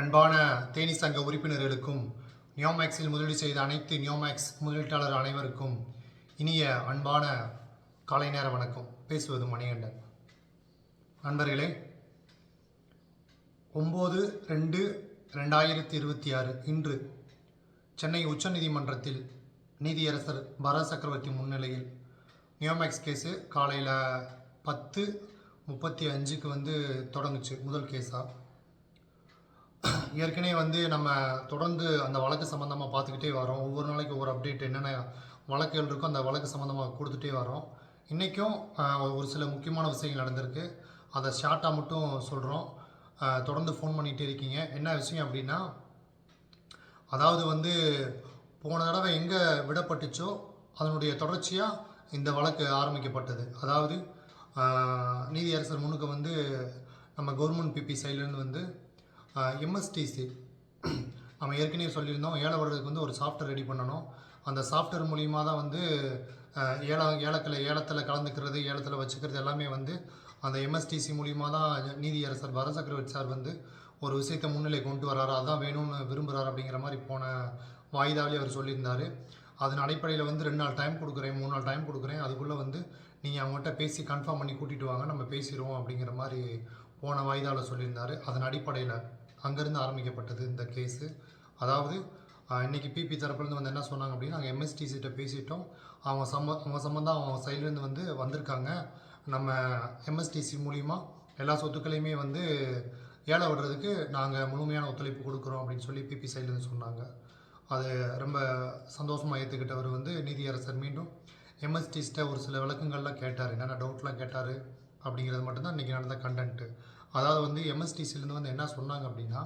அன்பான தேனி சங்க உறுப்பினர்களுக்கும் நியோமேக்ஸில் முதலீடு செய்த அனைத்து நியோமேக்ஸ் முதலீட்டாளர் அனைவருக்கும் இனிய அன்பான காலை நேர வணக்கம். பேசுவது மணிகண்டன். நண்பர்களே ஒம்பது ரெண்டு ரெண்டாயிரத்தி இருபத்தி ஆறு இன்று சென்னை உச்சநீதிமன்றத்தில் நீதியரசர் பர சக்கரவர்த்தி முன்னிலையில் நியோமேக்ஸ் கேஸு காலையில் பத்து முப்பத்தி அஞ்சுக்கு வந்து தொடங்குச்சு முதல் கேஸாக ஏற்கனவே வந்து நம்ம தொடர்ந்து அந்த வழக்கு சம்மந்தமாக பார்த்துக்கிட்டே வரோம். ஒவ்வொரு நாளைக்கு ஒவ்வொரு அப்டேட் என்னென்ன வழக்குகள் இருக்கோ அந்த வழக்கு சம்மந்தமாக கொடுத்துட்டே வரோம். இன்றைக்கும் ஒரு சில முக்கியமான விஷயங்கள் நடந்திருக்கு. அதை ஷார்ட்டாக மட்டும் சொல்கிறோம் தொடர்ந்து ஃபோன் பண்ணிகிட்டே இருக்கீங்க. என்ன விஷயம் அப்படின்னா அதாவது வந்து போன தடவை எங்கே விடப்பட்டுச்சோ அதனுடைய தொடர்ச்சியாக இந்த வழக்கு ஆரம்பிக்கப்பட்டது. அதாவது நீதியரசர் முன்னுக்கு வந்து நம்ம கவர்மெண்ட் பிபி சைட்லேருந்து வந்து எம்எஸ்டிசி நம்ம ஏற்கனவே சொல்லியிருந்தோம் ஏழை வர்றதுக்கு வந்து ஒரு சாஃப்ட்வேர் ரெடி பண்ணணும். அந்த சாஃப்ட்வேர் மூலியமாக தான் வந்து ஏல ஏலத்தில் ஏலத்தில் கலந்துக்கிறது ஏலத்தில் வச்சுக்கிறது எல்லாமே வந்து அந்த எம்எஸ்டிசி மூலியமாக தான் நீதியரசர் பரசக்கரவர்த்தி சார் வந்து ஒரு விஷயத்தை முன்னிலை கொண்டு வராரு. அதான் வேணும்னு விரும்புகிறாரு அப்படிங்கிற மாதிரி போன வாய்தாவிலே அவர் சொல்லியிருந்தார். அதன் அடிப்படையில் வந்து ரெண்டு நாள் டைம் கொடுக்குறேன் மூணு நாள் டைம் கொடுக்குறேன். அதுக்குள்ளே வந்து நீங்கள் அவங்ககிட்ட பேசி கன்ஃபார்ம் பண்ணி கூட்டிகிட்டு வாங்க. நம்ம பேசிடுவோம் அப்படிங்கிற மாதிரி போன வாய்தாவில் சொல்லியிருந்தார். அதன் அடிப்படையில் அங்கேருந்து ஆரம்பிக்கப்பட்டது இந்த கேஸு அதாவது இன்றைக்கி இன்னைக்கு பிபி தரப்புலேருந்து வந்து என்ன சொன்னாங்க அப்படின்னா நாங்கள் எம்எஸ்டிசிட்ட பேசிட்டோம். அவங்க சம்ம அவங்க சம்மந்தம் அவங்க சைட்லேருந்து வந்து வந்திருக்காங்க. நம்ம எம்எஸ்டிசி மூலிமா எல்லா சொத்துக்களையுமே வந்து ஏழை விடுறதுக்கு நாங்கள் முழுமையான ஒத்துழைப்பு கொடுக்குறோம் அப்படின்னு சொல்லி பிபி சைட்லேருந்து சொன்னாங்க. அது ரொம்ப சந்தோஷமாக ஏற்றுக்கிட்டவர் வந்து நீதியரசர் மீண்டும். எம்எஸ்டிஸ்ட்ட ஒரு சில விளக்கங்கள்லாம் கேட்டார். என்னென்ன டவுட்லாம் கேட்டார் அப்படிங்கிறது மட்டும்தான் இன்றைக்கி நடந்த கண்டென்ட்டு அதாவது வந்து எம்எஸ்டிசிலேருந்து வந்து என்ன சொன்னாங்க அப்படின்னா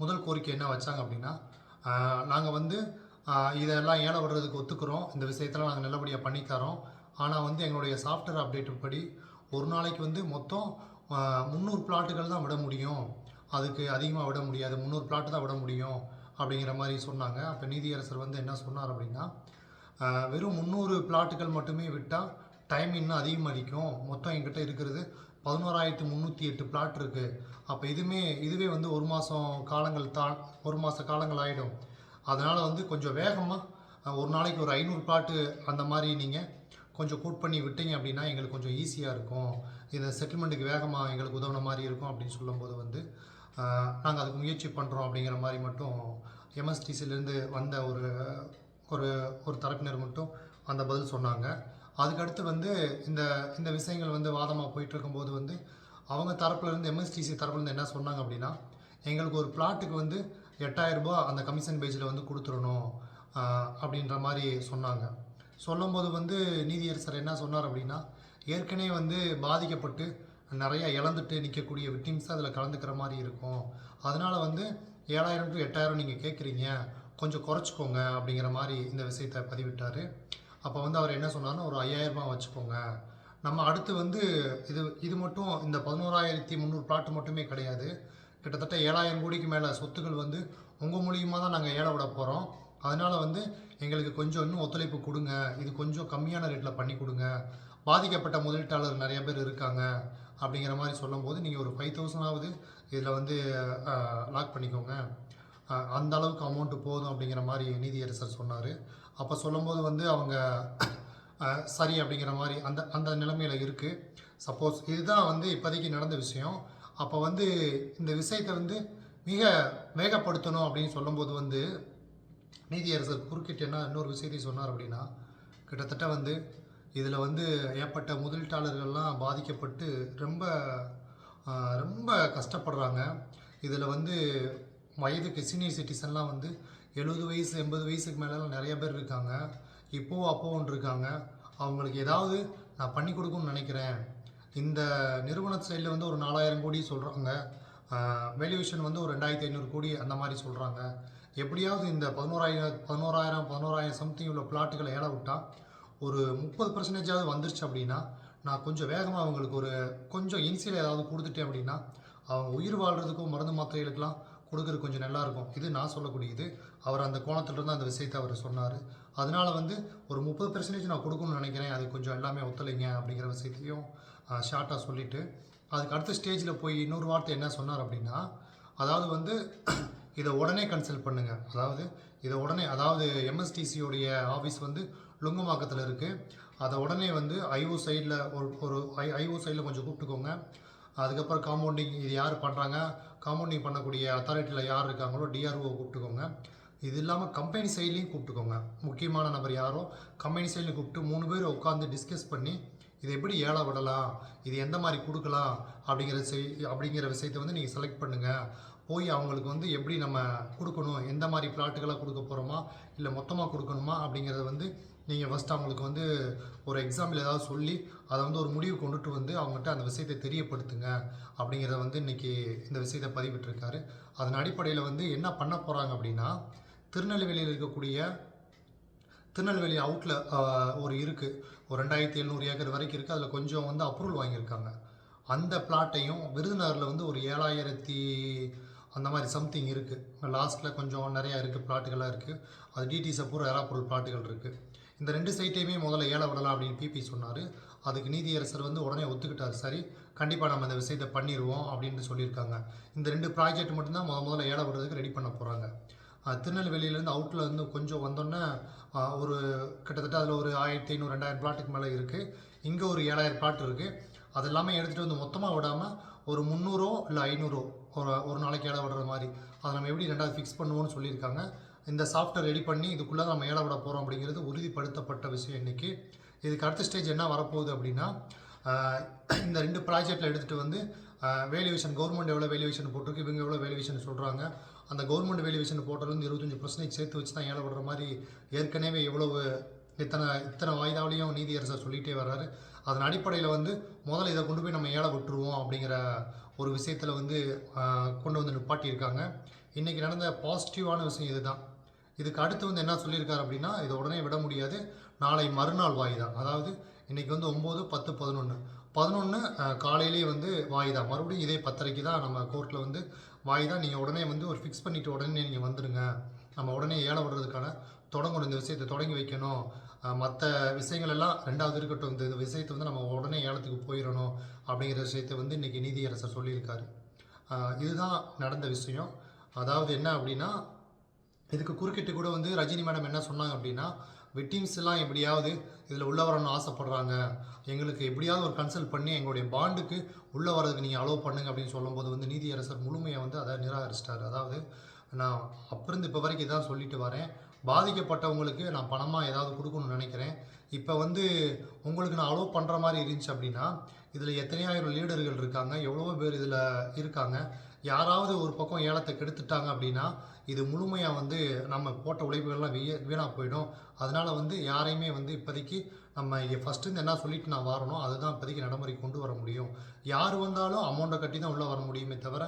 முதல் கோரிக்கை என்ன வச்சாங்க அப்படின்னா நாங்கள் வந்து இதெல்லாம் ஏழை விடுறதுக்கு ஒத்துக்கிறோம். இந்த விஷயத்தெல்லாம் நாங்கள் நல்லபடியாக பண்ணித்தரோம் ஆனால் வந்து எங்களுடைய சாஃப்ட்வேர் அப்டேட் படி ஒரு நாளைக்கு வந்து மொத்தம் முந்நூறு பிளாட்டுகள் தான் விட முடியும். அதுக்கு அதிகமாக விட முடியாது. முந்நூறு பிளாட்டு தான் விட முடியும் அப்படிங்கிற மாதிரி சொன்னாங்க. அப்போ நீதியரசர் வந்து என்ன சொன்னார் அப்படின்னா வெறும் முந்நூறு பிளாட்டுகள் மட்டுமே விட்டால் டைம் இன்னும் அதிகமாகிக்கும் மொத்தம் எங்கிட்ட இருக்கிறது பதினோராயிரத்து முந்நூற்றி எட்டு பிளாட் இருக்குது அப்போ இதுவுமே இதுவே வந்து ஒரு மாதம் காலங்கள் தா ஒரு மாத காலங்கள் ஆகிடும் அதனால் வந்து கொஞ்சம் வேகமாக ஒரு நாளைக்கு ஒரு ஐநூறு பிளாட்டு அந்த மாதிரி நீங்கள் கொஞ்சம் கூட் பண்ணி விட்டீங்க அப்படின்னா எங்களுக்கு கொஞ்சம் ஈஸியாக இருக்கும். இந்த செட்டில்மெண்ட்டுக்கு வேகமாக எங்களுக்கு உதவுன மாதிரி இருக்கும் அப்படின்னு சொல்லும்போது வந்து நாங்கள் அதுக்கு முயற்சி பண்ணுறோம் அப்படிங்கிற மாதிரி மட்டும் எம்எஸ்டிசிலேருந்து வந்த ஒரு ஒரு ஒரு தரப்பினர் மட்டும் அந்த பதில் சொன்னாங்க. அதுக்கடுத்து வந்து இந்த இந்த விஷயங்கள் வந்து வாதமாக போயிட்டு இருக்கும்போது வந்து அவங்க தரப்புலேருந்து எம்எஸ்டிசி தரப்புலேருந்து என்ன சொன்னாங்க அப்படின்னா எங்களுக்கு ஒரு பிளாட்டுக்கு வந்து எட்டாயிரம் அந்த கமிஷன் பேஜில் வந்து கொடுத்துடணும் அப்படின்ற மாதிரி சொன்னாங்க. சொல்லும்போது வந்து நீதியரசர் என்ன சொன்னார் அப்படின்னா ஏற்கனவே வந்து பாதிக்கப்பட்டு நிறையா இழந்துட்டு நிற்கக்கூடிய விக்டிம்ஸ் அதில் கலந்துக்கிற மாதிரி இருக்கும். அதனால் வந்து ஏழாயிரம் டு எட்டாயிரம் நீங்கள் கேட்குறீங்க கொஞ்சம் குறைச்சிக்கோங்க அப்படிங்கிற மாதிரி இந்த விஷயத்தை பதிவிட்டார். அப்போ வந்து அவர் என்ன சொன்னார்னா ஒரு ஐயாயிரம் வச்சுக்கோங்க. நம்ம அடுத்து வந்து இது இது மட்டும் இந்த பதினோராயிரத்தி முந்நூறு பிளாட் மட்டுமே கிடையாது. கிட்டத்தட்ட ஏழாயிரம் கோடிக்கு மேலே சொத்துக்கள் வந்து உங்கள் மூலியமாக தான் நாங்கள் ஏழை விட போகிறோம் அதனால் வந்து எங்களுக்கு கொஞ்சம் இன்னும் ஒத்துழைப்பு கொடுங்க. இது கொஞ்சம் கம்மியான ரேட்டில் பண்ணி கொடுங்க. பாதிக்கப்பட்ட முதலீட்டாளர் நிறைய பேர் இருக்காங்க அப்படிங்கிற மாதிரி சொல்லும்போது நீங்கள் ஒரு ஃபைவ் தௌசண்டாவது இதில் வந்து லாக் பண்ணிக்கோங்க. அந்த அளவுக்கு அமௌண்ட்டு போதும் அப்படிங்கிற மாதிரி நீதியரசர் சொன்னார். அப்போ சொல்லும்போது வந்து அவங்க சரி அப்படிங்கிற மாதிரி அந்த அந்த நிலைமையில் இருக்குது சப்போஸ் இதுதான் வந்து இப்போதைக்கு நடந்த விஷயம். அப்போ வந்து இந்த விஷயத்தை வந்து மிக வேகப்படுத்தணும் அப்படின்னு சொல்லும்போது வந்து நீதியரசர் குறுக்கிட்டு என்ன இன்னொரு விஷயத்தையும் சொன்னார் அப்படின்னா கிட்டத்தட்ட வந்து இதில் வந்து ஏற்பட்ட முதலீட்டாளர்கள்லாம் பாதிக்கப்பட்டு ரொம்ப ரொம்ப கஷ்டப்படுறாங்க. இதில் வந்து வயதுக்கு சீனியர் சிட்டிசன்லாம் வந்து எழுபது வயசு எண்பது வயசுக்கு மேலெலாம் நிறைய பேர் இருக்காங்க. இப்போவும் அப்போவும் இருக்காங்க. அவங்களுக்கு ஏதாவது நான் பண்ணி கொடுக்கணும்னு நினைக்கிறேன். இந்த நிறுவன சைடில் வந்து ஒரு நாலாயிரம் கோடி சொல்கிறாங்க வேல்யூவேஷன் வந்து ஒரு ரெண்டாயிரத்தி ஐநூறு கோடி அந்த மாதிரி சொல்கிறாங்க எப்படியாவது இந்த பதினோராயிரம் பதினோராயிரம் பதினோராயிரம் சம்திங் உள்ள பிளாட்டுகளை ஏழை விட்டால் ஒரு முப்பது பர்சன்டேஜாவது வந்துருச்சு அப்படின்னா நான் கொஞ்சம் வேகமாக அவங்களுக்கு ஒரு கொஞ்சம் இன்சியல் ஏதாவது கொடுத்துட்டேன் அப்படின்னா அவங்க உயிர் வாழ்கிறதுக்கும் மருந்து மாத்திரைகளுக்கெல்லாம் கொடுக்குறது கொஞ்சம் நல்லாயிருக்கும். இது நான் சொல்லக்கூடியது. அவர் அந்த கோணத்துலேருந்து அந்த விஷயத்தை அவர் சொன்னார். அதனால வந்து ஒரு முப்பது பெர்சன்டேஜ் நான் கொடுக்கணும்னு நினைக்கிறேன். அது கொஞ்சம் எல்லாமே ஒத்துழைங்க அப்படிங்கிற விஷயத்தையும் ஷார்ட்டாக சொல்லிவிட்டு அதுக்கு அடுத்த ஸ்டேஜில் போய் இன்னொரு வார்த்தை என்ன சொன்னார் அப்படின்னா அதாவது வந்து இதை உடனே கன்சல்ட் பண்ணுங்கள் அதாவது இதை உடனே அதாவது எம்எஸ்டிசியோடைய ஆஃபீஸ் வந்து லுங்கமாக்கத்தில் இருக்குது அதை உடனே வந்து ஐஓ சைடில் ஒரு ஒரு ஐ ஐஓ சைடில் கொஞ்சம் கூப்பிட்டுக்கோங்க. அதுக்கப்புறம் காம்பவுண்டிங் இது யார் பண்ணுறாங்க காம்பவுண்டிங் பண்ணக்கூடிய அத்தாரிட்டியில் யார் இருக்காங்களோ டிஆர்ஓ கூப்பிட்டுக்கோங்க. இது இல்லாமல் கம்பெனி சைட்லேயும் கூப்பிட்டுக்கோங்க. முக்கியமான நபர் யாரோ? கம்பெனி சைட்லையும் கூப்பிட்டு மூணு பேர் உட்காந்து டிஸ்கஸ் பண்ணி இது எப்படி ஏழை விடலாம்? இது எந்த மாதிரி கொடுக்கலாம்? அப்படிங்கிற செய் அப்படிங்கிற விஷயத்தை வந்து நீங்கள் செலக்ட் பண்ணுங்கள் போய் அவங்களுக்கு வந்து எப்படி நம்ம கொடுக்கணும்? எந்த மாதிரி பிளாட்டுகளாக கொடுக்க போகிறோமா இல்லை மொத்தமாக கொடுக்கணுமா? அப்படிங்கிறத வந்து நீங்கள் ஃபஸ்ட் அவங்களுக்கு வந்து ஒரு எக்ஸாம்பிள் ஏதாவது சொல்லி அதை வந்து ஒரு முடிவு கொண்டுட்டு வந்து அவங்ககிட்ட அந்த விஷயத்தை தெரியப்படுத்துங்க அப்படிங்கிறத வந்து இன்றைக்கி இந்த விஷயத்தை பதிவிட்டிருக்காரு. அதன் அடிப்படையில் வந்து என்ன பண்ண போகிறாங்க அப்படின்னா திருநெல்வேலியில் இருக்கக்கூடிய திருநெல்வேலி அவுட்டில் ஒரு இருக்குது ஒரு ரெண்டாயிரத்தி எழுநூறு ஏக்கர் வரைக்கும் இருக்குது அதில் கொஞ்சம் வந்து அப்ரூவல் வாங்கியிருக்காங்க. அந்த பிளாட்டையும் விருதுநகரில் வந்து ஒரு ஏழாயிரத்தி அந்த மாதிரி சம்திங் இருக்குது லாஸ்ட்டில் கொஞ்சம் நிறையா இருக்குது பிளாட்டுகளாக இருக்குது அது டிடிசை பூரா ஏறாப்பொருள் பிளாட்டுகள் இருக்குது இந்த ரெண்டு சைட்டையுமே முதல்ல ஏழை விடலாம் அப்படின்னு பிபி சொன்னார். அதுக்கு நீதியரசர் வந்து உடனே ஒத்துக்கிட்டார். சரி கண்டிப்பாக நம்ம இந்த விஷயத்தை பண்ணிடுவோம் அப்படின்னு சொல்லியிருக்காங்க. இந்த ரெண்டு ப்ராஜெக்ட் மட்டும்தான் முத முதல்ல ஏழை விடுறதுக்கு ரெடி பண்ண போகிறாங்க திருநெல்வேலியிலேருந்து அவுட்டில் இருந்து கொஞ்சம் வந்தோன்னே ஒரு கிட்டத்தட்ட அதில் ஒரு ஆயிரத்தி ஐநூறு ரெண்டாயிரம் பிளாட்டுக்கு மேலே இருக்குது இங்கே ஒரு ஏழாயிரம் பிளாட் இருக்குது அது எல்லாமே எடுத்துகிட்டு வந்து மொத்தமாக விடாமல் ஒரு முந்நூறோ இல்லை ஐநூறோ ஒரு ஒரு நாளைக்கு ஏழை விடுற மாதிரி. அதை நம்ம எப்படி ரெண்டாவது ஃபிக்ஸ் பண்ணுவோம்னு சொல்லியிருக்காங்க. இந்த சாஃப்ட்வேர் ரெடி பண்ணி இதுக்குள்ளே நம்ம ஏழை விட போகிறோம் அப்படிங்கிறது உறுதிப்படுத்தப்பட்ட விஷயம் இன்றைக்கி இதுக்கு அடுத்த ஸ்டேஜ் என்ன வரப்போகுது அப்படின்னா இந்த ரெண்டு ப்ராஜெக்டில் எடுத்துகிட்டு வந்து வேல்யூவேஷன் கவர்மெண்ட் எவ்வளோ வேல்யூவேஷன் போட்டிருக்கு இவங்க எவ்வளோ வேல்யூவேஷன் சொல்கிறாங்க அந்த கவர்மெண்ட் வேல்யூவேஷன் போட்டதுலேருந்து இருபத்தஞ்சி பர்சன்டேஜ் சேர்த்து வச்சு தான் ஏழை விடுற மாதிரி ஏற்கனவே எவ்வளவு இத்தனை இத்தனை வாய்தாவிலையும் நீதியரசர் சொல்லிகிட்டே வர்றாரு. அதன் அடிப்படையில் வந்து முதல்ல இதை கொண்டு போய் நம்ம ஏழை விட்டுருவோம் அப்படிங்கிற ஒரு விஷயத்தில் வந்து கொண்டு வந்து நிப்பாட்டியிருக்காங்க. இன்றைக்கி நடந்த பாசிட்டிவான விஷயம் இதுதான். இதுக்கு அடுத்து வந்து என்ன சொல்லியிருக்காரு அப்படின்னா இதை உடனே விட முடியாது. நாளை மறுநாள் வாய்தா. அதாவது இன்றைக்கி வந்து ஒம்பது பத்து பதினொன்று பதினொன்று காலையிலேயே வந்து வாய்தா. மறுபடியும் இதே பத்தரைக்கு தான் நம்ம கோர்ட்டில் வந்து வாய்தா. நீங்கள் உடனே வந்து ஒரு ஃபிக்ஸ் பண்ணிவிட்டு உடனே நீங்கள் வந்துடுங்க நம்ம உடனே ஏழை விடுறதுக்கான தொடங்கணும். இந்த விஷயத்தை தொடங்கி வைக்கணும். மற்ற விஷயங்கள் எல்லாம் ரெண்டாவது இருக்கட்டும். இந்த விஷயத்தை வந்து நம்ம உடனே ஏலத்துக்கு போயிடணும் அப்படிங்கிற விஷயத்தை வந்து இன்றைக்கி நீதியரசர் சொல்லியிருக்காரு. இதுதான் நடந்த விஷயம். அதாவது என்ன அப்படின்னா இதுக்கு குறுக்கிட்டு கூட வந்து ரஜினி மேடம் என்ன சொன்னாங்க அப்படின்னா விக்டிம்ஸ் எல்லாம் எப்படியாவது இதில் உள்ள வரணும்னு ஆசைப்படுறாங்க. எங்களுக்கு எப்படியாவது ஒரு கன்சல்ட் பண்ணி எங்களுடைய பாண்டுக்கு உள்ளே வரதுக்கு நீங்கள் அலோவ் பண்ணுங்க அப்படின்னு சொல்லும்போது வந்து நீதியரசர் முழுமையை வந்து அதை நிராகரிச்சிட்டார். அதாவது நான் அப்பிருந்து இப்போ வரைக்கும் இதான் சொல்லிட்டு வரேன். பாதிக்கப்பட்டவங்களுக்கு நான் பணமாக ஏதாவது கொடுக்கணும்னு நினைக்கிறேன். இப்போ வந்து உங்களுக்கு நான் அலோவ் பண்ணுற மாதிரி இருந்துச்சு அப்படின்னா இதில் எத்தனையாயிரம் லீடர்கள் இருக்காங்க எவ்வளவோ பேர் இதில் இருக்காங்க. யாராவது ஒரு பக்கம் ஏலத்தை கெடுத்துட்டாங்க அப்படின்னா இது முழுமையாக வந்து நம்ம போட்ட உழைப்புகள்லாம் வீ வீணாக போயிடும். அதனால் வந்து யாரையுமே வந்து இப்போதைக்கு நம்ம ஃபஸ்ட்டு என்ன சொல்லிட்டு நான் வரணும் அதுதான் இப்போதைக்கு நடைமுறை கொண்டு வர முடியும். யார் வந்தாலும் அமௌண்ட்டை கட்டி தான் உள்ளே வர முடியுமே தவிர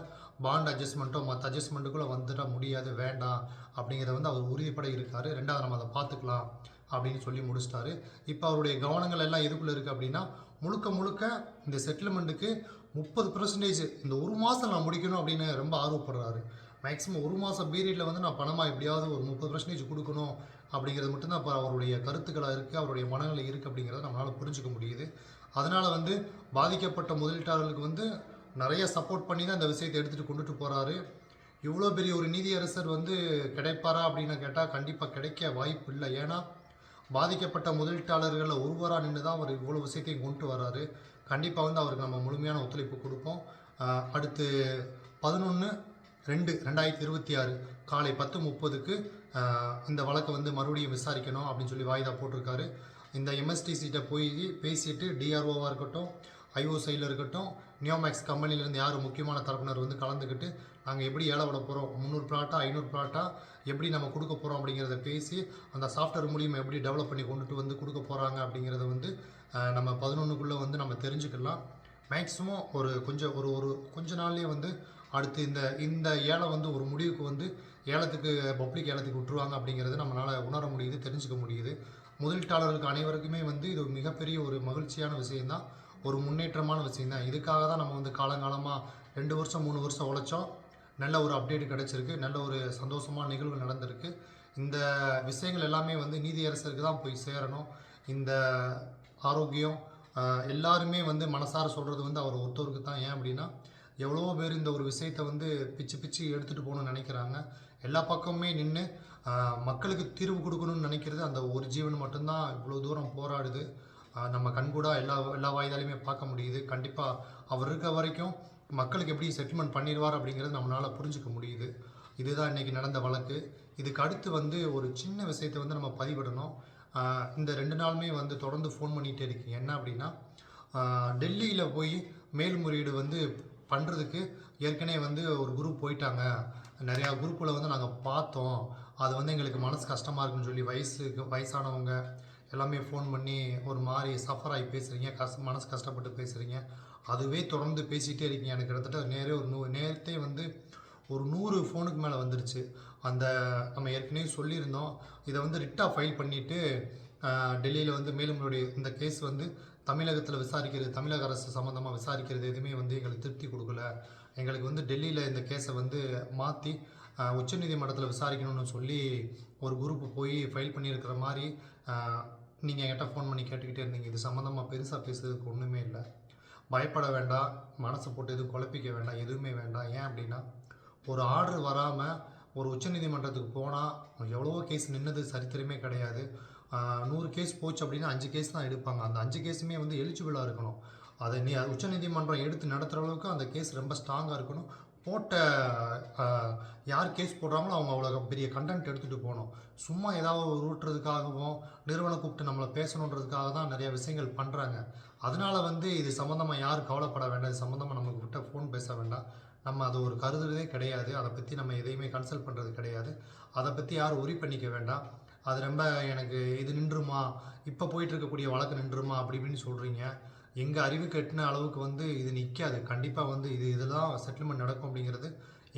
பாண்ட் அட்ஜஸ்ட்மெண்ட்டோ மற்ற அட்ஜஸ்ட்மெண்ட்டுக்குள்ளே வந்துட முடியாது வேண்டாம். அப்படிங்கிறத வந்து அவர் உறுதிப்பட இருக்கார். ரெண்டாவது நம்ம அதை பார்த்துக்கலாம் அப்படின்னு சொல்லி முடிச்சிட்டாரு. இப்போ அவருடைய கவனங்கள் எல்லாம் எதுக்குள்ளே இருக்குது அப்படின்னா முழுக்க முழுக்க இந்த செட்டில்மெண்ட்டுக்கு முப்பது பர்சன்டேஜ் இந்த ஒரு மாதம் நான் முடிக்கணும் அப்படின்னு ரொம்ப ஆர்வப்படுறாரு. மேக்ஸிமம் ஒரு மாதம் பீரியடில் வந்து நான் பணமாக எப்படியாவது ஒரு முப்பது பர்சன்டேஜ் கொடுக்கணும் அப்படிங்கிறது மட்டும்தான் இப்போ அவருடைய கருத்துக்களாக இருக்குது அவருடைய மனநிலை இருக்குது அப்படிங்கிறத நம்மளால் புரிஞ்சுக்க முடியுது. அதனால் வந்து பாதிக்கப்பட்ட முதலீட்டாளர்களுக்கு வந்து நிறைய சப்போர்ட் பண்ணி தான் இந்த விஷயத்தை எடுத்துகிட்டு கொண்டுட்டு போகிறாரு இவ்வளோ பெரிய ஒரு நீதியரசர் வந்து கிடைப்பாரா அப்படின்னு கேட்டால் கண்டிப்பாக கிடைக்க வாய்ப்பு இல்லை. ஏன்னா பாதிக்கப்பட்ட முதலீட்டாளர்களில் ஒருவராக நின்று தான் அவர் இவ்வளோ விஷயத்தையும் கொண்டு வராரு. கண்டிப்பாக வந்து அவருக்கு நம்ம முழுமையான ஒத்துழைப்பு கொடுப்போம். அடுத்து பதினொன்று ரெண்டு ரெண்டாயிரத்தி இருபத்தி ஆறு காலை பத்து முப்பதுக்கு இந்த வழக்கை வந்து மறுபடியும் விசாரிக்கணும் அப்படின்னு சொல்லி வாய்தா போட்டிருக்காரு. இந்த எம்எஸ்டிசிட்ட போய் பேசிட்டு டிஆர்ஓவாக இருக்கட்டும் ஐஓசையில் இருக்கட்டும் நியோமேக்ஸ் கம்பெனிலேருந்து யார் முக்கியமான தரப்பினர் வந்து கலந்துக்கிட்டு நாங்கள் எப்படி ஏழை விட போகிறோம் முந்நூறு ப்ளாட்டா ஐநூறு ப்ளாட்டா எப்படி நம்ம கொடுக்க போகிறோம் அப்படிங்கிறத பேசி அந்த சாஃப்ட்வேர் மூலியமாக எப்படி டெவலப் பண்ணி கொண்டுட்டு வந்து கொடுக்க போகிறாங்க அப்படிங்கிறத வந்து நம்ம பதினொன்றுக்குள்ளே வந்து நம்ம தெரிஞ்சுக்கலாம். மேக்ஸிமம் ஒரு கொஞ்சம் ஒரு ஒரு கொஞ்ச நாள்லேயே வந்து அடுத்து இந்த இந்த ஏலம் வந்து ஒரு முடிவுக்கு வந்து ஏலத்துக்கு பப்ளிக் ஏலத்துக்கு விட்டுருவாங்க அப்படிங்கிறது நம்மளால் உணர முடியுது தெரிஞ்சுக்க முடியுது. முதலீட்டாளர்களுக்கு அனைவருக்குமே வந்து இது ஒரு மிகப்பெரிய ஒரு மகிழ்ச்சியான விஷயந்தான் ஒரு முன்னேற்றமான விஷயந்தான் இதுக்காக தான் நம்ம வந்து காலங்காலமாக ரெண்டு வருஷம் மூணு வருஷம் உழைச்சோம். நல்ல ஒரு அப்டேட் கிடச்சிருக்கு. நல்ல ஒரு சந்தோஷமான நிகழ்வு நடந்திருக்கு. இந்த விஷயங்கள் எல்லாமே வந்து நீதியரசருக்கு தான் போய் சேரணும். இந்த ஆரோக்கியம் எல்லாருமே வந்து மனசார சொல்கிறது வந்து அவர் ஒருத்தருக்கு தான் ஏன் அப்படின்னா எவ்வளவோ பேர் இந்த ஒரு விஷயத்தை வந்து பிச்சு பிச்சு எடுத்துகிட்டு போகணும்னு நினைக்கிறாங்க. எல்லா பக்கமுமே நின்று மக்களுக்கு தீர்வு கொடுக்கணும்னு நினைக்கிறது அந்த ஒரு ஜீவன் மட்டும்தான் இவ்வளோ தூரம் போராடுது. நம்ம கண்கூடாக எல்லா எல்லா வாய்தாலையுமே பார்க்க முடியுது. கண்டிப்பாக அவர் இருக்க வரைக்கும் மக்களுக்கு எப்படி செட்டில்மெண்ட் பண்ணிடுவார் அப்படிங்கிறது நம்மளால் புரிஞ்சுக்க முடியுது. இதுதான் இன்றைக்கி நடந்த வழக்கு. இதுக்கு அடுத்து வந்து ஒரு சின்ன விஷயத்தை வந்து நம்ம பதிவிடணும். இந்த ரெண்டு நாளுமே வந்து தொடர்ந்து ஃபோன் பண்ணிகிட்டே இருக்கீங்க. என்ன அப்படின்னா டெல்லியில் போய் மேல்முறையீடு வந்து பண்ணுறதுக்கு ஏற்கனவே வந்து ஒரு குரூப் போயிட்டாங்க. நிறையா குரூப்பில் வந்து நாங்கள் பார்த்தோம். அது வந்து எங்களுக்கு மனசு கஷ்டமாக இருக்குன்னு சொல்லி வயசுக்கு வயசானவங்க எல்லாமே ஃபோன் பண்ணி ஒரு மாதிரி சஃபர் ஆகி பேசுகிறீங்க கஷ்ட மனசு கஷ்டப்பட்டு பேசுகிறீங்க அதுவே தொடர்ந்து பேசிகிட்டே இருக்கீங்க. எனக்கு கிட்டத்தட்ட நேரே ஒரு நூ நேரத்தே வந்து ஒரு நூறு ஃபோனுக்கு மேலே வந்துருச்சு. அந்த நம்ம ஏற்கனவே சொல்லியிருந்தோம். இதை வந்து ரிட்டாக ஃபைல் பண்ணிவிட்டு டெல்லியில் வந்து மேலும் இந்த கேஸ் வந்து தமிழகத்தில் விசாரிக்கிறது தமிழக அரசு சம்மந்தமாக விசாரிக்கிறது எதுவுமே வந்து எங்களுக்கு திருப்தி கொடுக்கல. எங்களுக்கு வந்து டெல்லியில் இந்த கேஸை வந்து மாற்றி உச்சநீதிமன்றத்தில் விசாரிக்கணும்னு சொல்லி ஒரு குரூப் போய் ஃபைல் பண்ணியிருக்கிற மாதிரி நீங்கள் என்கிட்ட ஃபோன் பண்ணி கேட்டுக்கிட்டே இருந்தீங்க. இது சம்மந்தமாக பெருசாக பேசுறதுக்கு ஒன்றுமே இல்லை. பயப்பட வேண்டாம். மனசை போட்டு எதுவும் குழப்பிக்க வேண்டாம். எதுவுமே வேண்டாம். ஏன் அப்படின்னா ஒரு ஆர்டர் வராமல் ஒரு உச்சநீதிமன்றத்துக்கு போனால் எவ்வளவோ கேஸ் நின்னது சரித்திரமே கிடையாது. நூறு கேஸ் போச்சு அப்படின்னா அஞ்சு கேஸ் தான் எடுப்பாங்க. அந்த அஞ்சு கேஸுமே வந்து எலிஜிபிளாக இருக்கணும். அதை நீ உச்சநீதிமன்றம் எடுத்து நடத்துகிற அளவுக்கு அந்த கேஸ் ரொம்ப ஸ்ட்ராங்காக இருக்கணும். போட்ட யார் கேஸ் போடுறாங்களோ அவங்க அவ்வளோ பெரிய கண்டென்ட் எடுத்துகிட்டு போகணும். சும்மா ஏதாவது ஒரு ஊட்டுறதுக்காகவும் நிறுவனம் கூப்பிட்டு நம்மளை பேசணுன்றதுக்காக தான் நிறைய விஷயங்கள் பண்ணுறாங்க அதனால் வந்து இது சம்மந்தமாக யாரும் கவலைப்பட வேண்டாம். இது சம்மந்தமாக நமக்கு கிட்ட ஃபோன் பேச வேண்டாம். நம்ம அது ஒரு கருதுறதே கிடையாது. அதை பற்றி நம்ம எதையுமே கன்சல்ட் பண்ணுறது கிடையாது. அதை பற்றி யாரும் உரி பண்ணிக்க வேண்டாம். அது ரொம்ப எனக்கு இது நின்றுமா? இப்போ போயிட்டு இருக்கக்கூடிய வழக்கு நின்றுமா? அப்படி இப்படின்னு சொல்கிறீங்க எங்கள் அறிவு கட்டின அளவுக்கு வந்து இது நிற்காது கண்டிப்பாக வந்து இது இதெல்லாம் செட்டில்மெண்ட் நடக்கும் அப்படிங்கிறது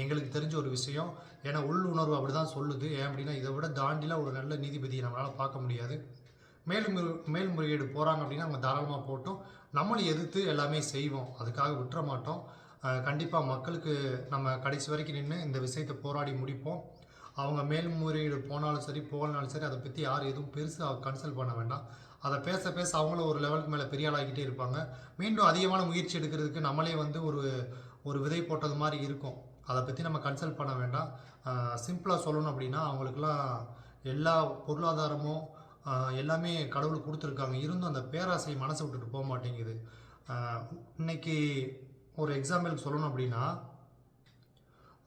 எங்களுக்கு தெரிஞ்ச ஒரு விஷயம். ஏன்னா உள்ளுணர்வு அப்படி தான் சொல்லுது. ஏன் அப்படின்னா இதை விட தாண்டிலாம் ஒரு நல்ல நீதிபதியை நம்மளால் பார்க்க முடியாது. மேலும் மேல்முறையீடு போகிறாங்க அப்படின்னா நம்ம தாராளமாக போட்டோம். நம்மளும் எதிர்த்து எல்லாமே செய்வோம். அதுக்காக விட்டுற மாட்டோம். கண்டிப்பாக மக்களுக்கு நம்ம கடைசி வரைக்கும் நின்று இந்த விஷயத்தை போராடி முடிப்போம். அவங்க மேல்முறையீடு போனாலும் சரி போகலனாலும் சரி அதை பற்றி யார் எதுவும் பெருசாக கன்சல்ட் பண்ண வேண்டாம். அதை பேச பேச அவங்களும் ஒரு லெவலுக்கு மேலே பெரிய ஆளாகிட்டே இருப்பாங்க. மீண்டும் அதிகமான முயற்சி எடுக்கிறதுக்கு நம்மளே வந்து ஒரு ஒரு விதை போட்டது மாதிரி இருக்கும். அதை பற்றி நம்ம கன்சல்ட் பண்ண வேண்டாம். சிம்பிளாக சொல்லணும் அப்படின்னா அவங்களுக்குலாம் எல்லா பொருளாதாரமும் எல்லாமே கடவுள் கொடுத்துருக்காங்க. இருந்தும் அந்த பேராசை மனசை விட்டுட்டு போக மாட்டேங்குது. இன்னைக்கு ஒரு எக்ஸாம்பிளுக்கு சொல்லணும் அப்படின்னா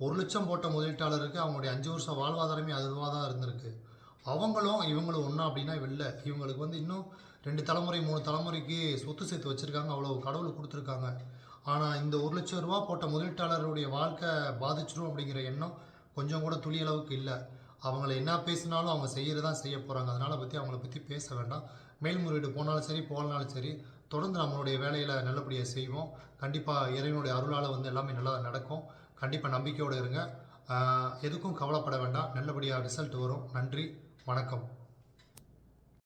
ஒரு லட்சம் போட்ட முதலீட்டாளருக்கு அவங்களுடைய அஞ்சு வருஷம் வாழ்வாதாரமே அதுவாக தான் இருந்திருக்கு. அவங்களும் இவங்களும் ஒன்றா அப்படின்னா இல்லை இவங்களுக்கு வந்து இன்னும் ரெண்டு தலைமுறை மூணு தலைமுறைக்கு சொத்து சேர்த்து வச்சுருக்காங்க. அவ்வளோ கடவுள் கொடுத்துருக்காங்க. ஆனால் இந்த ஒரு லட்சம் ரூபா போட்ட முதலீட்டாளருடைய வாழ்க்கை பாதிச்சிடும் அப்படிங்கிற எண்ணம் கொஞ்சம் கூட துளி அளவுக்கு இல்லை. அவங்கள என்ன பேசினாலும் அவங்க செய்கிறதான் செய்ய போகிறாங்க அதனால் பற்றி அவங்கள பற்றி பேச வேண்டாம். மேல்முறையீடு போனாலும் சரி போகலனாலும் சரி தொடர்ந்து நம்மளுடைய வேலையில் நல்லபடியாக செய்வோம். கண்டிப்பாக இறைவனுடைய அருளால் வந்து எல்லாமே நல்லா நடக்கும். கண்டிப்பாக நம்பிக்கையோடு இருங்க. எதுக்கும் கவலைப்பட வேண்டாம். நல்லபடியாக ரிசல்ட் வரும். நன்றி. வணக்கம்.